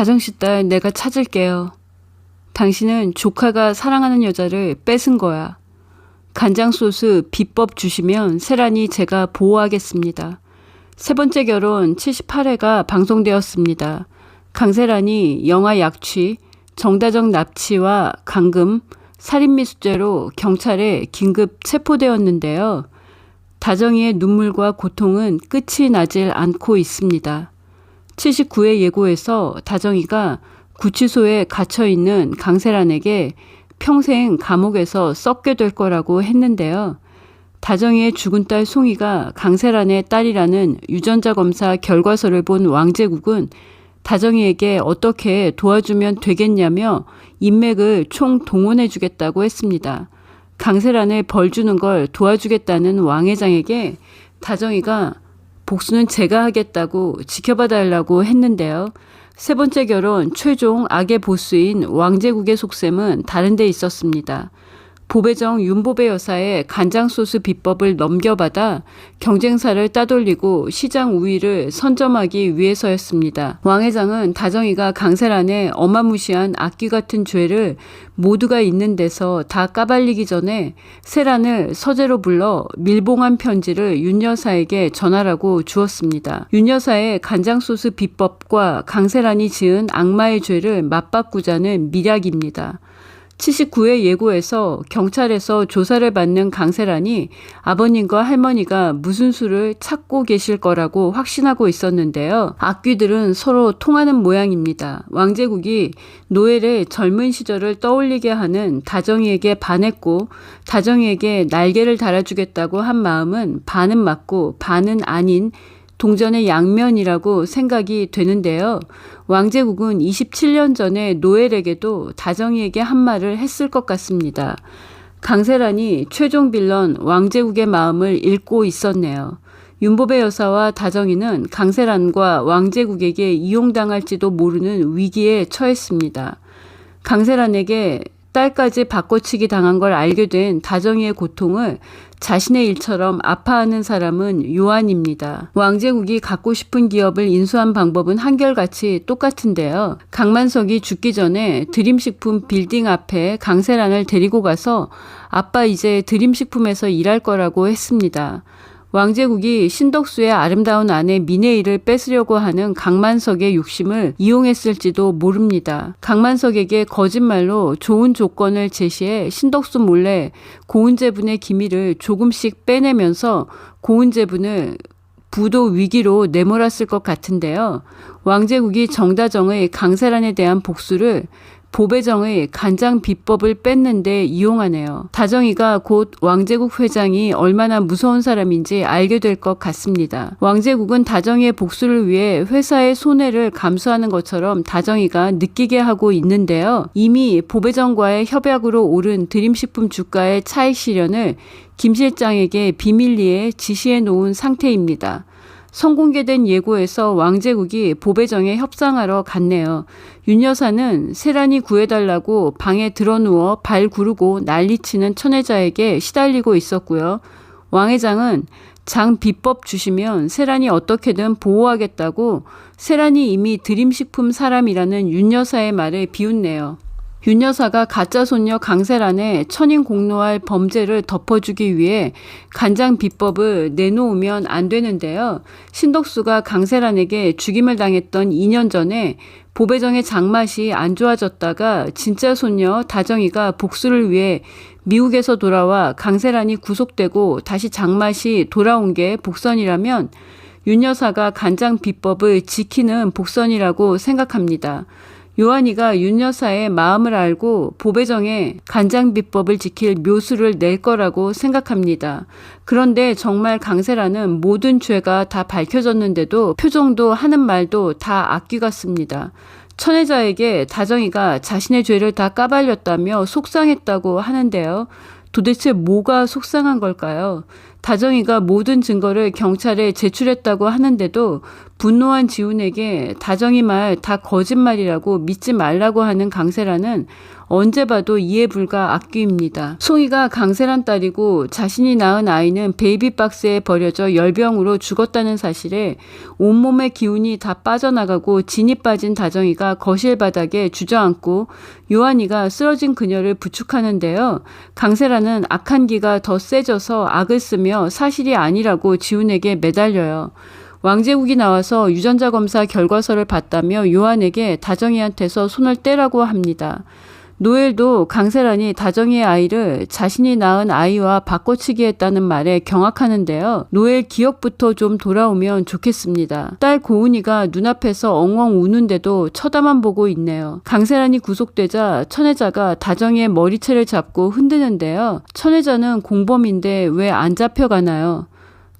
다정씨 딸 내가 찾을게요. 당신은 조카가 사랑하는 여자를 뺏은 거야. 간장 소스 비법 주시면 세란이 제가 보호하겠습니다. 세 번째 결혼 78회가 방송되었습니다. 강세란이 영아 약취, 정다정 납치와 강금, 살인미수죄로 경찰에 긴급 체포되었는데요. 다정이의 눈물과 고통은 끝이 나질 않고 있습니다. 79회 예고에서 다정이가 구치소에 갇혀 있는 강세란에게 평생 감옥에서 썩게 될 거라고 했는데요. 다정이의 죽은 딸 송이가 강세란의 딸이라는 유전자 검사 결과서를 본 왕제국은 다정이에게 어떻게 도와주면 되겠냐며 인맥을 총 동원해 주겠다고 했습니다. 강세란을 벌 주는 걸 도와주겠다는 왕회장에게 다정이가 복수는 제가 하겠다고 지켜봐 달라고 했는데요. 세 번째 결혼 최종 악의 보스인 왕제국의 속셈은 다른 데 있었습니다. 보배정 윤보배 여사의 간장소스 비법을 넘겨받아 경쟁사를 따돌리고 시장 우위를 선점하기 위해서였습니다. 왕 회장은 다정이가 강세란의 어마무시한 악귀 같은 죄를 모두가 있는 데서 다 까발리기 전에 세란을 서재로 불러 밀봉한 편지를 윤 여사에게 전하라고 주었습니다. 윤 여사의 간장소스 비법과 강세란이 지은 악마의 죄를 맞바꾸자는 미략입니다. 79회 예고에서 경찰에서 조사를 받는 강세란이 아버님과 할머니가 무슨 수를 찾고 계실 거라고 확신하고 있었는데요. 악귀들은 서로 통하는 모양입니다. 왕제국이 노엘의 젊은 시절을 떠올리게 하는 다정이에게 반했고 다정이에게 날개를 달아주겠다고 한 마음은 반은 맞고 반은 아닌 동전의 양면이라고 생각이 되는데요. 왕제국은 27년 전에 노엘에게도 다정이에게 한 말을 했을 것 같습니다. 강세란이 최종 빌런 왕제국의 마음을 읽고 있었네요. 윤보배 여사와 다정이는 강세란과 왕제국에게 이용당할지도 모르는 위기에 처했습니다. 강세란에게 딸까지 바꿔치기 당한 걸 알게 된 다정이의 고통을 자신의 일처럼 아파하는 사람은 요한입니다. 왕제국이 갖고 싶은 기업을 인수한 방법은 한결같이 똑같은데요. 강만석이 죽기 전에 드림식품 빌딩 앞에 강세란을 데리고 가서 아빠 이제 드림식품에서 일할 거라고 했습니다. 왕제국이 신덕수의 아름다운 아내 미네이를 뺏으려고 하는 강만석의 욕심을 이용했을지도 모릅니다. 강만석에게 거짓말로 좋은 조건을 제시해 신덕수 몰래 고은재분의 기밀을 조금씩 빼내면서 고은재분을 부도 위기로 내몰았을 것 같은데요. 왕제국이 정다정의 강세란에 대한 복수를 보배정의 간장 비법을 뺐는데 이용하네요. 다정이가 곧 왕제국 회장이 얼마나 무서운 사람인지 알게 될 것 같습니다. 왕제국은 다정이의 복수를 위해 회사의 손해를 감수하는 것처럼 다정이가 느끼게 하고 있는데요. 이미 보배정과의 협약으로 오른 드림식품 주가의 차익 실현을 김 실장에게 비밀리에 지시해 놓은 상태입니다. 성공개된 예고에서 왕제국이 보배정에 협상하러 갔네요. 윤 여사는 세란이 구해달라고 방에 들어누워 발 구르고 난리치는 천혜자에게 시달리고 있었고요. 왕 회장은 장 비법 주시면 세란이 어떻게든 보호하겠다고 세란이 이미 드림식품 사람이라는 윤 여사의 말에 비웃네요. 윤 여사가 가짜 손녀 강세란의 천인 공노할 범죄를 덮어주기 위해 간장 비법을 내놓으면 안 되는데요. 신덕수가 강세란에게 죽임을 당했던 2년 전에 보배정의 장맛이 안 좋아졌다가 진짜 손녀 다정이가 복수를 위해 미국에서 돌아와 강세란이 구속되고 다시 장맛이 돌아온 게 복선이라면 윤 여사가 간장 비법을 지키는 복선이라고 생각합니다. 요한이가 윤 여사의 마음을 알고 보배정의 간장 비법을 지킬 묘수를 낼 거라고 생각합니다. 그런데 정말 강세라는 모든 죄가 다 밝혀졌는데도 표정도 하는 말도 다 악귀 같습니다. 천혜자에게 다정이가 자신의 죄를 다 까발렸다며 속상했다고 하는데요. 도대체 뭐가 속상한 걸까요? 다정이가 모든 증거를 경찰에 제출했다고 하는데도 분노한 지훈에게 다정이 말 다 거짓말이라고 믿지 말라고 하는 강세라는 언제 봐도 이해 불가 악귀입니다. 송이가 강세란 딸이고 자신이 낳은 아이는 베이비박스에 버려져 열병으로 죽었다는 사실에 온몸의 기운이 다 빠져나가고 진이 빠진 다정이가 거실 바닥에 주저앉고 요한이가 쓰러진 그녀를 부축하는데요. 강세라는 악한 기가 더 세져서 악을 쓰며 사실이 아니라고 지훈에게 매달려요. 왕제국이 나와서 유전자 검사 결과서를 봤다며 요한에게 다정이한테서 손을 떼라고 합니다. 노엘도 강세란이 다정이의 아이를 자신이 낳은 아이와 바꿔치기 했다는 말에 경악하는데요. 노엘 기억부터 좀 돌아오면 좋겠습니다. 딸 고은이가 눈앞에서 엉엉 우는데도 쳐다만 보고 있네요. 강세란이 구속되자 천혜자가 다정이의 머리채를 잡고 흔드는데요. 천혜자는 공범인데 왜 안 잡혀가나요?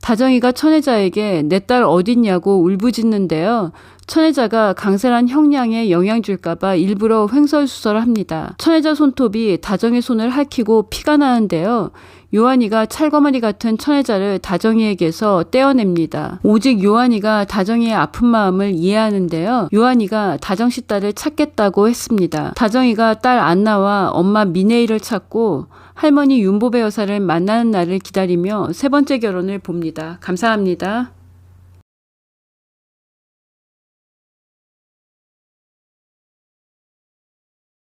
다정이가 천혜자에게 내 딸 어딨냐고 울부짖는데요. 천혜자가 강세란 형량에 영향 줄까봐 일부러 횡설수설합니다. 천혜자 손톱이 다정의 손을 핥히고 피가 나는데요. 요한이가 찰거머리 같은 천혜자를 다정이에게서 떼어냅니다. 오직 요한이가 다정이의 아픈 마음을 이해하는데요. 요한이가 다정 씨 딸을 찾겠다고 했습니다. 다정이가 딸 안나와 엄마 미네이를 찾고 할머니 윤보배 여사를 만나는 날을 기다리며 세 번째 결혼을 봅니다. 감사합니다.